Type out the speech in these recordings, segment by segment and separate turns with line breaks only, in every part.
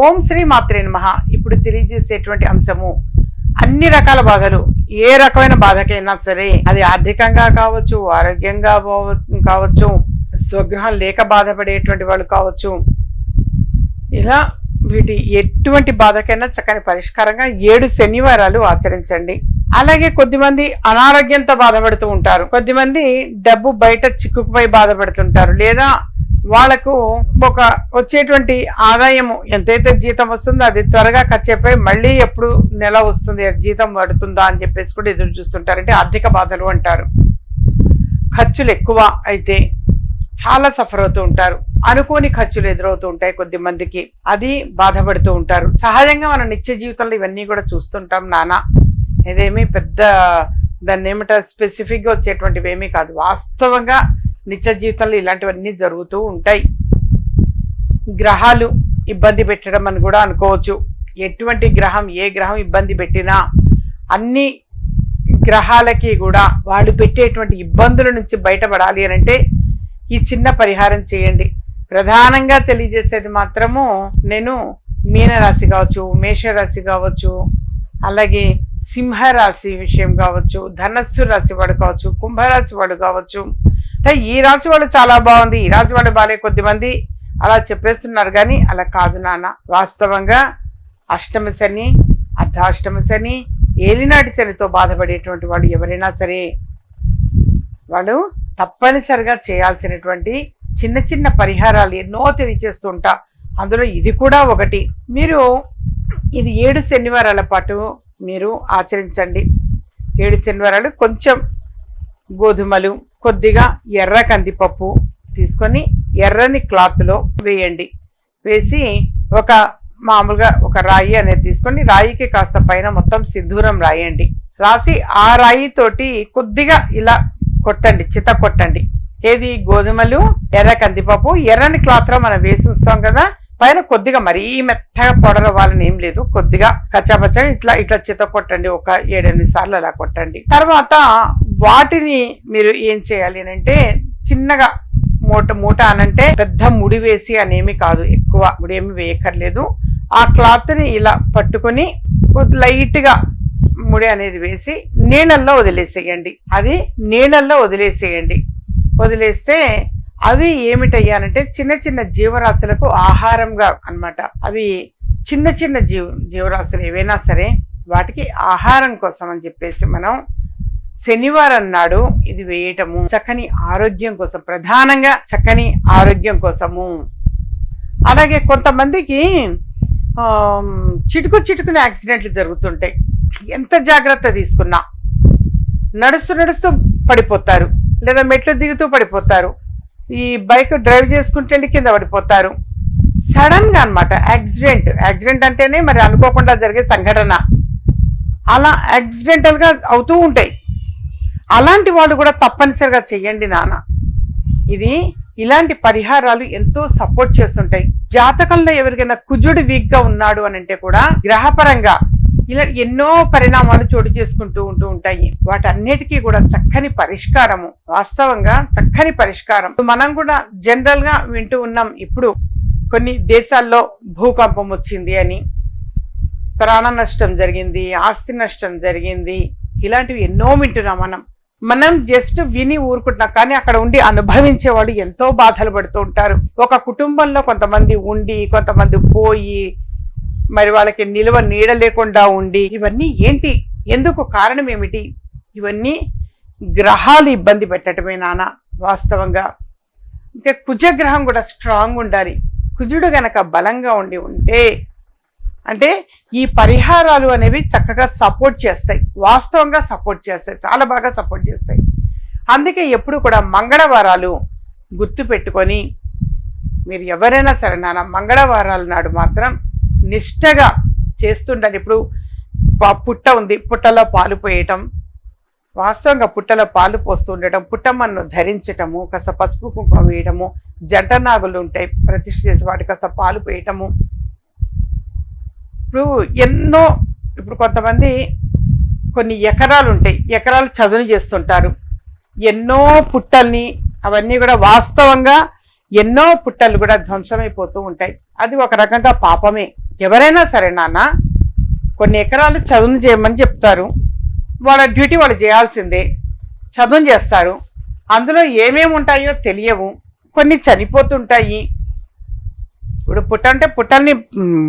ఓం శ్రీ మాత్రే నమ. ఇప్పుడు తెలియజేసేటువంటి అంశము అన్ని రకాల బాధలు ఏ రకమైన బాధకైనా సరే అది ఆర్థికంగా కావచ్చు ఆరోగ్యంగా కావచ్చు స్వగృహం లేక బాధపడేటువంటి వాళ్ళు కావచ్చు ఇలా వీటి ఎటువంటి బాధకైనా చక్కని పరిష్కారంగా ఏడు శనివారాలు ఆచరించండి. అలాగే కొద్దిమంది అనారోగ్యంతో బాధపడుతూ ఉంటారు. కొద్దిమంది డబ్బు బయట చిక్కుకుపోయి బాధపడుతుంటారు. లేదా వాళ్ళకు ఒక వచ్చేటువంటి ఆదాయము ఎంతైతే జీతం వస్తుందో అది త్వరగా ఖర్చు అయిపోయి మళ్ళీ ఎప్పుడు నెల వస్తుంది జీతం పడుతుందా అని చెప్పేసి కూడా ఎదురు చూస్తుంటారంటే ఆర్థిక బాధలు అంటారు. ఖర్చులు ఎక్కువ అయితే చాలా సఫర్ అవుతూ ఉంటారు. అనుకోని ఖర్చులు ఎదురవుతూ ఉంటాయి కొద్ది మందికి. అది బాధపడుతూ ఉంటారు. సహజంగా మన నిత్య జీవితంలో ఇవన్నీ కూడా చూస్తుంటాం నానా. ఇదేమీ పెద్ద దాన్ని ఏమిటో స్పెసిఫిక్గా వచ్చేటువంటివి ఏమీ కాదు. వాస్తవంగా నిత్య జీవితంలో ఇలాంటివన్నీ జరుగుతూ ఉంటాయి. గ్రహాలు ఇబ్బంది పెట్టడం అని కూడా అనుకోవచ్చు. ఎటువంటి గ్రహం ఏ గ్రహం ఇబ్బంది పెట్టినా అన్ని గ్రహాలకి కూడా వాళ్ళు పెట్టేటువంటి ఇబ్బందుల నుంచి బయటపడాలి అని అంటే ఈ చిన్న పరిహారం చేయండి. ప్రధానంగా తెలియజేసేది మాత్రము నేను మీనరాశి కావచ్చు మేషరాశి కావచ్చు అలాగే సింహరాశి విషయం కావచ్చు ధనస్సు రాశి వాడు కావచ్చు కుంభరాశి వాడు కావచ్చు అంటే ఈ రాశి వాళ్ళు చాలా బాగుంది. ఈ రాశి వాళ్ళు బాలే కొద్దిమంది అలా చెప్పేస్తున్నారు కానీ అలా కాదు నాన్న. వాస్తవంగా అష్టమ శని అర్ధాష్టమ శని ఏలినాటి శనితో బాధపడేటువంటి వాళ్ళు ఎవరైనా సరే వాళ్ళు తప్పనిసరిగా చేయాల్సినటువంటి చిన్న చిన్న పరిహారాలు ఎన్నో తెలియచేస్తుంటా. అందులో ఇది కూడా ఒకటి. మీరు ఇది ఏడు శనివారాల పాటు మీరు ఆచరించండి. ఏడు శనివారాలు కొంచెం గోధుమలు కొద్దిగా ఎర్ర కందిపప్పు తీసుకొని ఎర్రని క్లాత్లో వేయండి. వేసి ఒక మామూలుగా ఒక రాయి అనేది తీసుకొని రాయికి కాస్త పైన మొత్తం సింధూరం రాయండి. రాసి ఆ రాయితోటి కొద్దిగా ఇలా కొట్టండి చిత కొట్టండి. ఏది? గోధుమలు ఎర్ర కందిపప్పు ఎర్రని క్లాత్లో మనం వేసి ఉంచుతాం కదా పైన కొద్దిగా మరీ మెత్తగా పొడర వాళ్ళని ఏం లేదు. కొద్దిగా కచ్చాపచ్చగా ఇట్లా ఇట్లా చిత కొట్టండి. ఒక ఏడెనిమిది సార్లు అలా కొట్టండి. తర్వాత వాటిని మీరు ఏం చేయాలి అని అంటే చిన్నగా మూట మూట అనంటే పెద్ద ముడి వేసి అనేమి కాదు. ఎక్కువ ముడి ఏమి వేయక్కర్లేదు. ఆ క్లాత్ని ఇలా పట్టుకొని లైట్గా ముడి అనేది వేసి నీళ్ళల్లో వదిలేసేయండి. అది నీళ్ళల్లో వదిలేసేయండి. వదిలేస్తే అవి ఏమిటయ్యానంటే చిన్న చిన్న జీవరాశులకు ఆహారంగా అన్నమాట. అవి చిన్న చిన్న జీవ జీవరాశులు ఏవైనా సరే వాటికి ఆహారం కోసం అని చెప్పేసి మనం శనివారం నాడు ఇది వేయటము చక్కని ఆరోగ్యం కోసం ప్రధానంగా చక్కని ఆరోగ్యం కోసము. అలాగే కొంతమందికి చిటుకు చిటుకుని యాక్సిడెంట్లు జరుగుతుంటాయి. ఎంత జాగ్రత్త తీసుకున్నా నడుస్తూ నడుస్తూ పడిపోతారు. లేదా మెట్లు దిగుతూ పడిపోతారు. ఈ బైక్ డ్రైవ్ చేసుకుంటే కింద పడిపోతారు. సడన్గా అనమాట యాక్సిడెంట్ యాక్సిడెంట్ అంటేనే మరి అనుకోకుండా జరిగే సంఘటన. అలా యాక్సిడెంటల్గా అవుతూ ఉంటాయి. అలాంటి వాళ్ళు కూడా తప్పనిసరిగా చెయ్యండి నాన్న. ఇది ఇలాంటి పరిహారాలు ఎంతో సపోర్ట్ చేస్తుంటాయి. జాతకంలో ఎవరికైనా కుజుడు వీక్గా ఉన్నాడు అని అంటే కూడా గ్రహపరంగా ఇలా ఎన్నో పరిణామాలు చోటు చేసుకుంటూ ఉంటూ ఉంటాయి. వాటన్నిటికీ కూడా చక్కని పరిష్కారము. వాస్తవంగా చక్కని పరిష్కారం. మనం కూడా జనరల్గా వింటూ ఉన్నాం. ఇప్పుడు కొన్ని దేశాల్లో భూకంపం వచ్చింది అని ప్రాణ నష్టం జరిగింది ఆస్తి నష్టం జరిగింది. ఇలాంటివి ఎన్నో వింటున్నాం మనం. మనం జస్ట్ విని ఊరుకుంటున్నాం. కానీ అక్కడ ఉండి అనుభవించే వాళ్ళు ఎంతో బాధలు పడుతూ ఉంటారు. ఒక కుటుంబంలో కొంతమంది ఉండి కొంతమంది పోయి మరి వాళ్ళకి నిలువ నీడ లేకుండా ఉండి ఇవన్నీ ఏంటి? ఎందుకు కారణం ఏమిటి? ఇవన్నీ గ్రహాలు ఇబ్బంది పెట్టడమే నాన్న వాస్తవంగా. ఇంకా కుజగ్రహం కూడా స్ట్రాంగ్ ఉండాలి. కుజుడు గనక బలంగా ఉండి ఉంటే అంటే ఈ పరిహారాలు అనేవి చక్కగా సపోర్ట్ చేస్తాయి. వాస్తవంగా సపోర్ట్ చేస్తాయి. చాలా బాగా సపోర్ట్ చేస్తాయి. అందుకే ఎప్పుడు కూడా మంగళవారాలు గుర్తు పెట్టుకొని మీరు ఎవరైనా సరే నాన్న మంగళవారాల నాడు మాత్రం నిష్టగా చేస్తుండాలి ఇప్పుడు పుట్ట ఉంది. పుట్టలో పాలు పోయటం వాస్తవంగా పుట్టలో పాలు పోస్తూ ఉండటం పుట్టమ్మను ధరించటము కాస్త పసుపు కుంకుమ వేయటము జంట నాగులు ఉంటాయి. ప్రతిష్ఠ చేసి వాటి కాస్త పాలు పోయటము. ఇప్పుడు ఎన్నో ఇప్పుడు కొంతమంది కొన్ని ఎకరాలు ఉంటాయి. ఎకరాలు చదును చేస్తుంటారు. ఎన్నో పుట్టల్ని అవన్నీ కూడా వాస్తవంగా ఎన్నో పుట్టలు కూడా ధ్వంసమైపోతూ ఉంటాయి. అది ఒక రకంగా పాపమే. ఎవరైనా సరే నాన్న కొన్ని ఎకరాలు చదువును చేయమని చెప్తారు. వాళ్ళ డ్యూటీ వాళ్ళు చేయాల్సిందే. చదువును చేస్తారు. అందులో ఏమేమి ఉంటాయో తెలియవు. కొన్ని చనిపోతుంటాయి. ఇప్పుడు పుట్ట అంటే పుట్టల్ని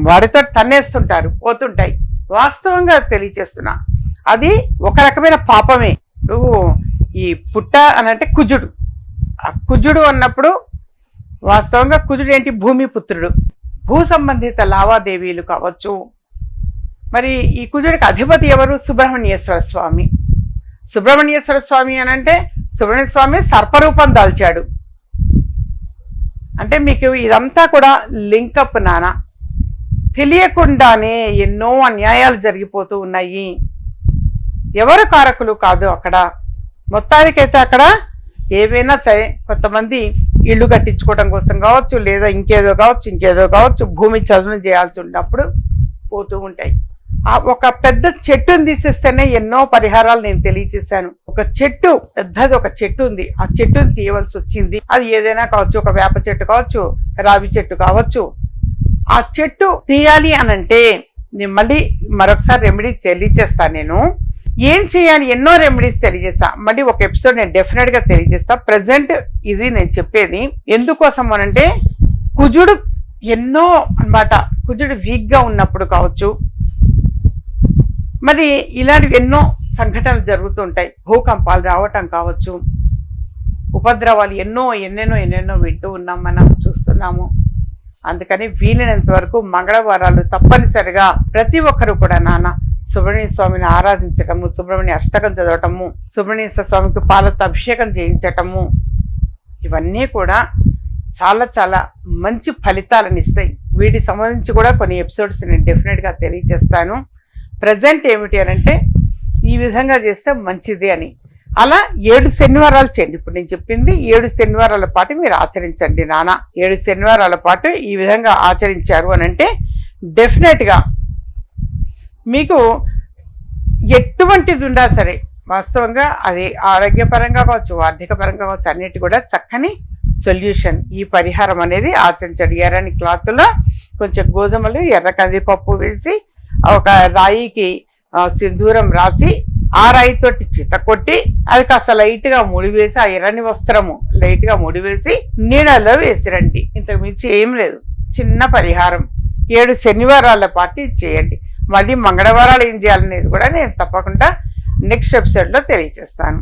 వాడితో తన్నేస్తుంటారు. పోతుంటాయి. వాస్తవంగా తెలియచేస్తున్నా. అది ఒక రకమైన పాపమే. నువ్వు ఈ పుట్ట అని అంటే కుజుడు. ఆ కుజుడు అన్నప్పుడు వాస్తవంగా కుజుడు ఏంటి? భూమి పుత్రుడు. భూ సంబంధిత లావాదేవీలు కావచ్చు. మరి ఈ కుజుడికి అధిపతి ఎవరు? సుబ్రహ్మణ్యేశ్వర స్వామి. సుబ్రహ్మణ్యేశ్వర స్వామి అని అంటే సుబ్రహ్మణ్య స్వామి సర్పరూపం దాల్చాడు. అంటే మీకు ఇదంతా కూడా లింకప్ నానా. తెలియకుండానే ఎన్నో అన్యాయాలు జరిగిపోతూ ఉన్నాయి. ఎవరు కారకులు కాదు అక్కడ. మొత్తానికైతే అక్కడ ఏవైనా సరే కొంతమంది ఇల్లు కట్టించుకోవడం కోసం కావచ్చు లేదా ఇంకేదో కావచ్చు ఇంకేదో కావచ్చు భూమి చదును చేయాల్సి ఉన్నప్పుడు పోతూ ఉంటాయి. ఆ ఒక పెద్ద చెట్టుని తీసేస్తేనే ఎన్నో పరిహారాలు నేను తెలియచేశాను. ఒక చెట్టు పెద్దది ఒక చెట్టు ఉంది. ఆ చెట్టుని తీయవలసి వచ్చింది. అది ఏదైనా కావచ్చు ఒక వేప చెట్టు కావచ్చు రావి చెట్టు కావచ్చు. ఆ చెట్టు తీయాలి అని అంటే నేను మళ్ళీ మరొకసారి రెమెడీ తెలియజేస్తాను నేను. ఏం చేయాలి? ఎన్నో రెమెడీస్ తెలియజేస్తా. మళ్ళీ ఒక ఎపిసోడ్ నేను డెఫినెట్గా తెలియజేస్తా. ప్రజెంట్ ఇది నేను చెప్పేది. ఎందుకోసం అనంటే కుజుడు ఎన్నో అన్నమాట కుజుడు వీక్గా ఉన్నప్పుడు కావచ్చు. మరి ఇలాంటివి ఎన్నో సంఘటనలు జరుగుతుంటాయి భూకంపాలు రావటం కావచ్చు. ఉపద్రవాలు ఎన్నో ఎన్నెన్నో ఎన్నెన్నో వింటూ ఉన్నాం మనం చూస్తున్నాము. అందుకని వీలైనంత వరకు మంగళవారాలు తప్పనిసరిగా ప్రతి ఒక్కరు కూడా నాన్న సుబ్రహ్మణ్య స్వామిని ఆరాధించటము సుబ్రహ్మణ్య అష్టకం చదవటము సుబ్రహ్మణ్య స్వామికి పాలతో అభిషేకం చేయించటము ఇవన్నీ కూడా చాలా చాలా మంచి ఫలితాలను ఇస్తాయి. వీటికి సంబంధించి కూడా కొన్ని ఎపిసోడ్స్ నేను డెఫినెట్గా తెలియజేస్తాను. ప్రజెంట్ ఏమిటి అని అంటే ఈ విధంగా చేస్తే మంచిది అని. అలా ఏడు శనివారాలు చేయండి. ఇప్పుడు నేను చెప్పింది ఏడు శనివారాల పాటు మీరు ఆచరించండి నాన్న. ఏడు శనివారాల పాటు ఈ విధంగా ఆచరించారు అని అంటే డెఫినెట్గా మీకు ఎటువంటిది ఉండా సరే వాస్తవంగా అది ఆరోగ్యపరంగా కావచ్చు ఆర్థిక పరంగా కావచ్చు అన్నిటి కూడా చక్కని సొల్యూషన్. ఈ పరిహారం అనేది ఆచరించండి. ఎర్రని క్లాత్లో కొంచెం గోధుమలు ఎర్ర కందిపప్పు వేసి ఒక రాయికి సింధూరం రాసి ఆ రాయితోటి చిత కొట్టి అది కాస్త లైట్గా ముడివేసి ఆ ఎర్రని వస్త్రము లైట్గా ముడివేసి నీడలో వేసిరండి ఇంతకు మించి ఏం లేదు. చిన్న పరిహారం. ఏడు శనివారాల పాటు ఇది చేయండి. మళ్ళీ మంగళవారాలు ఏం చేయాలనేది కూడా నేను తప్పకుండా నెక్స్ట్ ఎపిసోడ్లో తెలియజేస్తాను